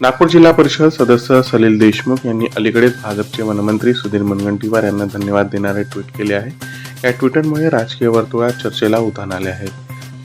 नागपूर जिल्हा परिषद सदस्य सलील देशमुख यांनी अलीकडेच भाजपचे वनमंत्री सुधीर मुनगंटीवार यांना धन्यवाद देणारे ट्विट केले आहे. या ट्विटरमुळे राजकीय वर्तुळात चर्चेला उधाण आले आहे.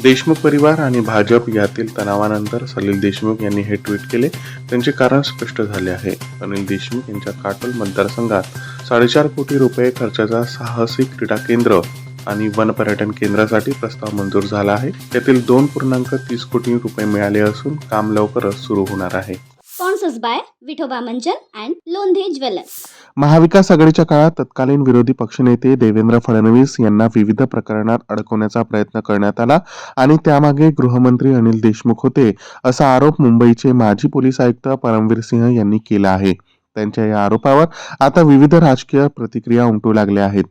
देशमुख परिवार आणि भाजप यातील तणावानंतर सलील देशमुख यांनी हे ट्विट केले. त्यांचे कारण स्पष्ट झाले आहे. अनिल देशमुख यांच्या काटोल मतदारसंघात साडेचार कोटी रुपये खर्चाचा साहसी क्रीडा केंद्र आणि वन पर्यटन केंद्रासाठी प्रस्ताव मंजूर झाला आहे. त्यातील दोन पूर्णांक तीस कोटी रुपये मिळाले असून काम लवकरच सुरू होणार आहे. Sponsors by Vithoba Manjan and Londhe Jewelers. महाविकास आघाडीच्या काळात तत्कालीन विरोधी पक्षनेते देवेंद्र फडणवीस यांना विविध प्रकरणात अडकवण्याचा प्रयत्न करण्यात आला आणि त्यामागे गृहमंत्री अनिल देशमुख होते असा आरोप मुंबईचे माजी पोलीस आयुक्त परमवीर सिंह यांनी केला आहे त्यांच्या या आरोपावर आता विविध राजकीय प्रतिक्रिया उमटू लागल्या आहेत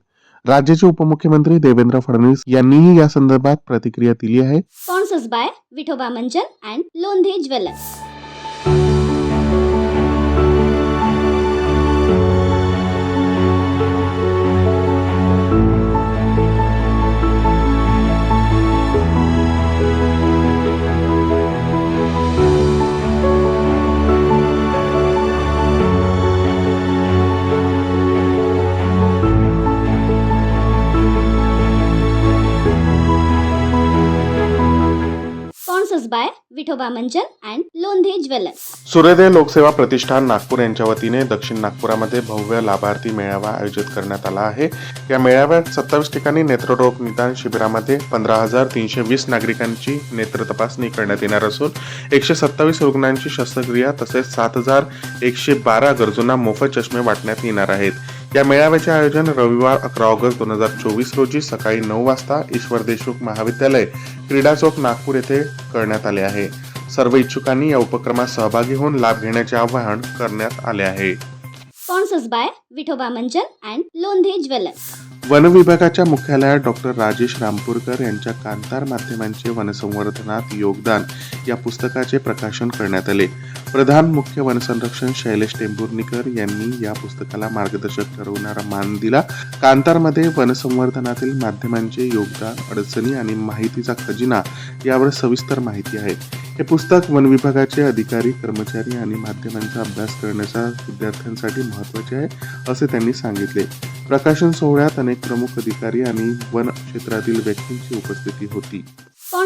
राज्याचे उपमुख्यमंत्री देवेंद्र फडणवीस यांनीही या संदर्भात प्रतिक्रिया दिली आहे Sponsors by Vithoba Manjan and Londhe Jewelers. Vithoba Vithoba and Londhe jewellers. Suryoday Lokseva Pratishthan Nagpur यांच्या वतीने दक्षिण नागपुरामध्ये भव्य लाभार्थी मेळावा आयोजित करण्यात आला आहे. या मेळाव्यात सत्तावीस ठिकाणी नेत्ररोग निदान शिबिरामध्ये पंधरा हजार तीनशे वीस नागरिकांची नेत्र तपासणी करण्यात येणार असून एकशे सत्तावीस रुग्णांची शस्त्रक्रिया तसेच सात हजार एकशे बारा गरजूंना मोफत चष्मे वाटण्यात येणार आहेत. या मेळाव्याचे आयोजन रविवार अकरा ऑगस्ट दोन हजार चोवीस रोजी सकाळी नऊ वाजता ईश्वर देशमुख महाविद्यालय क्रीडा चौक नागपूर येथे करण्यात आले आहे. सर्व इच्छुकांनी या उपक्रमात सहभागी होऊन लाभ घेण्याचे आवाहन करण्यात आले आहे. Vithoba Manjan and Londhe Jewelers. वन विभागाच्या मुख्यालयात डॉक्टर राजेश रामपूरकर यांच्या कांतार माध्यमांचे वनसंवर्धनात योगदान या पुस्तकाचे प्रकाशन करण्यात आले. प्रधान मुख्य वनसंरक्षण शैलेश टेंभुर्णीकर यांनी या पुस्तकाला मार्गदर्शक ठरवणारा मान दिला. कांतारमध्ये वनसंवर्धनातील माध्यमांचे योगदान अडचणी आणि माहितीचा खजिना यावर सविस्तर माहिती आहे. हे पुस्तक वन विभागाचे अधिकारी कर्मचारी आणि माध्यमांचा अभ्यास करण्याच्या विद्यार्थ्यांसाठी महत्त्वाचे आहे असे त्यांनी सांगितले. प्रकाशन सोहळ्यात अनेक प्रमुख अधिकारी आणि वन क्षेत्रातील व्यक्तींची उपस्थिती होती.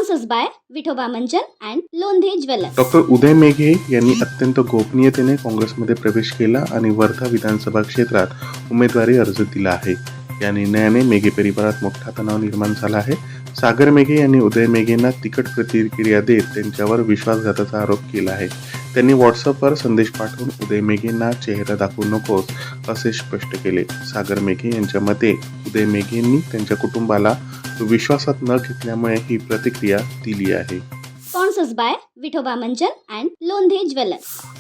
Sponsors by Vithoba Manjan and Londhe Jewelers. Doctor Uday Meghe यांनी अत्यंत गोपनीयतेने काँग्रेसमध्ये प्रवेश केला आणि वर्धा विधानसभा क्षेत्रात उमेदवारी अर्ज दिला आहे. या निर्णयाने मेघे परिवारात मोठा तणाव निर्माण झाला आहे. सागर मेघे यांनी उदय मेघेंना तिकट प्रतिक्रिया देत त्यांच्यावर विश्वासघाताचा आरोप केला आहे. त्यांनी व्हॉट्सअपवर संदेश पाठवून उदय मेघेंना चेहरा दाखवू नकोस असे स्पष्ट केले. सागर मेघे यांच्या मते उदय मेघेंनी त्यांच्या कुटुंबाला विश्वासात न घेतल्यामुळे ही प्रतिक्रिया दिली आहे.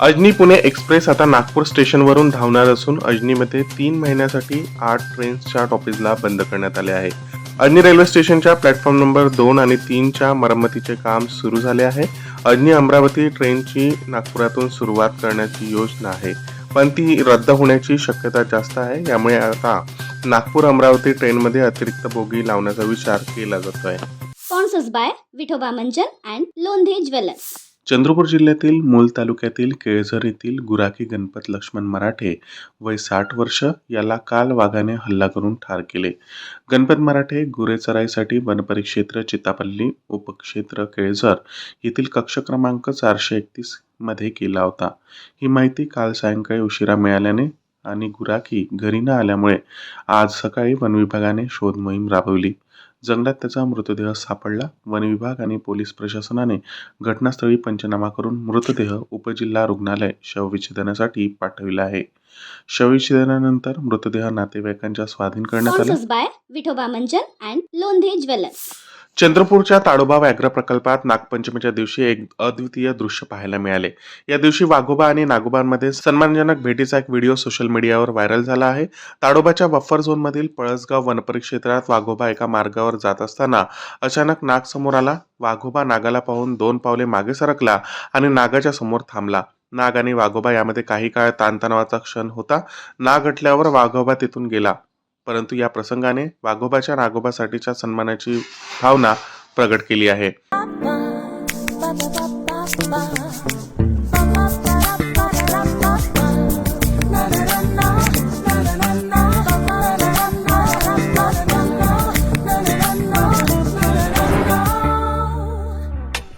अजनी पुणे एक्सप्रेस आता नागपूर स्टेशनवरून धावणार असून अजनीमध्ये तीन महिन्यासाठी आठ ट्रेन्स चार्ट ऑफिसला बंद करण्यात आले आहे. अजनी रेल्वे स्टेशनच्या प्लॅटफॉर्म नंबर दोन आणि तीनच्या मरम्मतीचे काम सुरू झाले आहे. अजनी अमरावती ट्रेनची नागपुरातून सुरुवात करण्याची योजना आहे. पण ती रद्द होण्याची शक्यता जास्त आहे. यामुळे आता नागपूर अमरावती ट्रेनमध्ये अतिरिक्त बोगी लावण्याचा विचार केला जातोय. Sponsors by विठोबा मंजन अँड लोंधे ज्वेलर्स. चंद्रपूर जिल्ह्यातील मूल तालुक्यातील केळझर येथील गुराखी गणपत लक्ष्मण मराठे वय साठ वर्ष याला काल वाघाने हल्ला करून ठार केले. गणपत मराठे गुरे चराईसाठी वनपरिक्षेत्र चितापल्ली उपक्षेत्र केळझर येथील कक्ष क्रमांक चारशे एकतीसमध्ये केला होता. ही माहिती काल सायंकाळी उशिरा मिळाल्याने आणि गुराखी घरी न आल्यामुळे आज सकाळी वनविभागाने शोध मोहीम राबवली. जंगलात त्याचा मृतदेह सापडला. वन विभाग आणि पोलीस प्रशासनाने घटनास्थळी पंचनामा करून मृतदेह उपजिल्हा रुग्णालय शवविच्छेदनासाठी पाठविला आहे. शवविच्छेदनानंतर मृतदेह नातेवाईकांच्या स्वाधीन करण्यात आला. Vithoba by and Londhe jewellers. चंद्रपूरच्या ताडोबा व्याघ्र प्रकल्पात नागपंचमीच्या दिवशी एक अद्वितीय दृश्य पाहायला मिळाले. या दिवशी वाघोबा आणि नागोबांमध्ये सन्मानजनक भेटीचा एक व्हिडिओ सोशल मीडियावर व्हायरल झाला आहे. ताडोबाच्या बफर झोनमधील पळसगाव वनपरिक्षेत्रात वाघोबा एका मार्गावर जात असताना अचानक नाग समोर आला. वाघोबा नागाला पाहून दोन पावले मागे सरकला आणि नागाच्या समोर थांबला. नाग आणि वाघोबा यामध्ये काही काळ ताणतणावाचा क्षण होता. नाग अटल्यावर वाघोबा तिथून गेला. परंतु या प्रसंगाने वाघोबाच्या नागोबासाठीच्या सन्मानाची भावना प्रगट केली आहे.